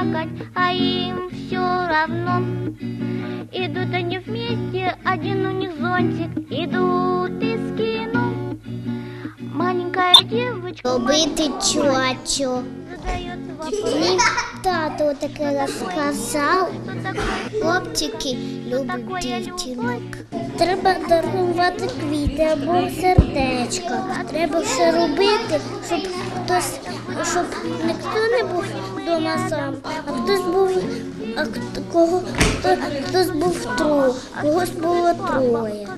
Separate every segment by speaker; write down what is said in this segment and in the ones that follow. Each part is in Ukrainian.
Speaker 1: слякоть, а им все равно. Идут они вместе, один у них зонтик, идут иски. Девочка
Speaker 2: Робити чочу. Мені тато таке розказав. Хлопчики люблять дівчинок. Треба дарувати квіти або сердечко. Треба все робити, щоб хтось, щоб ніхто не був вдома сам, а хтось був, а кого хто, хтось був тро, когось було троє.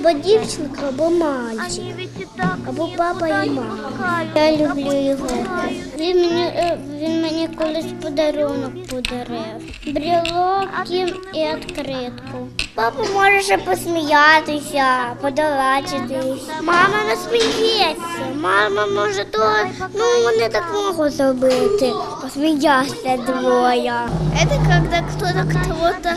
Speaker 2: Або дівчинка, або мальчик. Або папа і мама. Я люблю його. Він мені, е, він мені колись подарунок подарив. Брелок і відкритку. Папа може ще посміятися, подолачитись. Мама не сміється. Мама може то, ну вони так можуть зробити. Посміятися двоє. Це коли хтось кого-то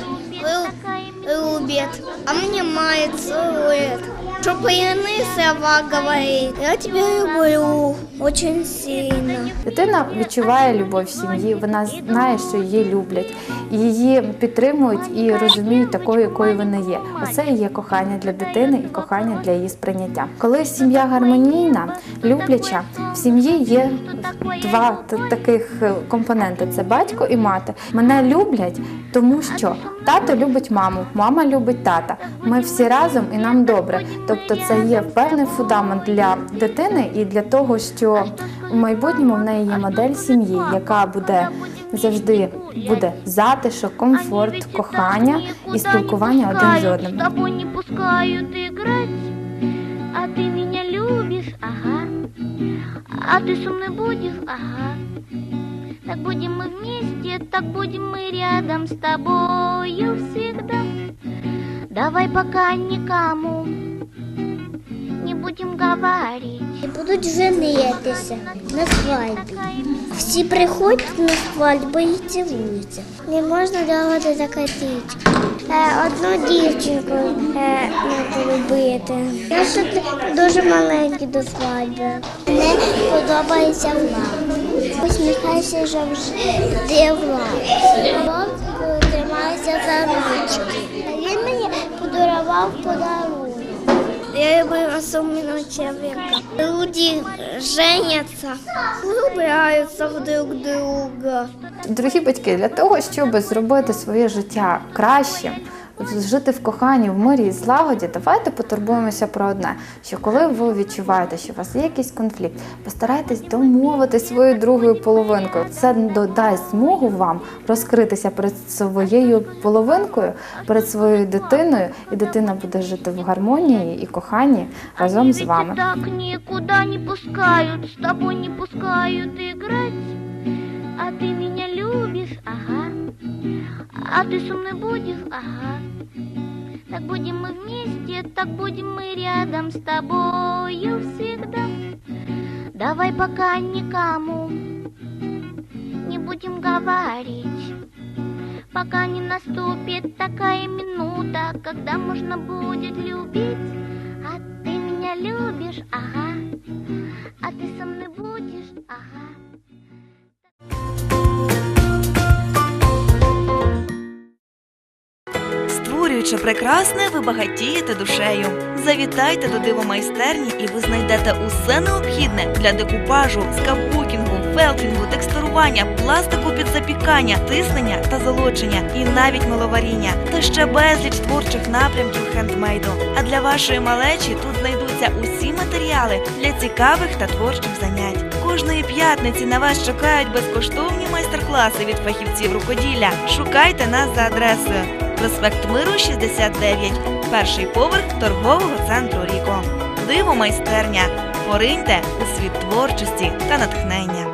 Speaker 2: любит, а мне мать целует. Что пьяный слова говорит. Я тебя люблю очень сильно.
Speaker 3: Дитина відчуває любов сім'ї, вона знає, що її люблять, її підтримують і розуміють такою, якою вона є. Оце і є кохання для дитини і кохання для її сприйняття. Коли сім'я гармонійна, любляча, в сім'ї є два таких е, компоненти: це батько і мати. Мене люблять, тому що тато любить маму, мама любить тата. Ми всі разом і нам добре. Тобто, це є певний фундамент для дитини і для того, що в майбутньому в неї є модель сім'ї, яка буде завжди буде затишок, комфорт, кохання і спілкування один з одним.
Speaker 1: С тобой не пускают играть, а ты меня любишь, ага. А ты со мной будешь, ага. Так будем мы вместе, так будем мы рядом с тобою всегда. Давай пока никому не будем говорить.
Speaker 2: І будуть женитися на свадьбі. Всі приходять на свадьбу і цілуються. Не можна давати закатичку. Е, одну дівчинку е, не любити. Я ще дуже маленький до свадьби. Мені подобається влад. Усміхайся завжди влад. Влад коли тримається за ручки. Він мені подарував подарунок. Я люблю особенного человека. Люди женятся, влюбляются в друг друга.
Speaker 3: Дорогі батьки, для того, щоб зробити своє життя кращим, жити в коханні, в мирі і злагоді, давайте потурбуємося про одне: що коли ви відчуваєте, що у вас є якийсь конфлікт, постарайтесь домовити своєю другою половинкою. Це додасть змогу вам розкритися перед своєю половинкою, перед своєю дитиною, і дитина буде жити в гармонії і коханні разом з вами.
Speaker 1: так никуда не пускают, с тобой не пускают играть. А ты меня любишь, ага. А ты со мной будешь, ага. Так будем мы вместе, так будем мы рядом с тобою всегда. Давай пока никому не будем говорить. Пока не наступит такая минута, когда можно будет любить. А ты меня любишь, ага. А ты со мной будешь, ага.
Speaker 4: Створюючи прекрасне, ви багатієте душею. Завітайте до дивомайстерні і ви знайдете усе необхідне для декупажу, скапбукінгу, фелтингу, текстурування, пластику під запікання, тиснення та золодження і навіть миловаріння. Та ще безліч творчих напрямків хендмейду. А для вашої малечі тут знайдуться усі матеріали для цікавих та творчих занять. Кожної п'ятниці на вас чекають безкоштовні майстер-класи від фахівців рукоділля. Шукайте нас за адресою. Проспект Миру 69, перший поверх торгового центру Ріко. Диво майстерня. Пориньте у світ творчості та натхнення.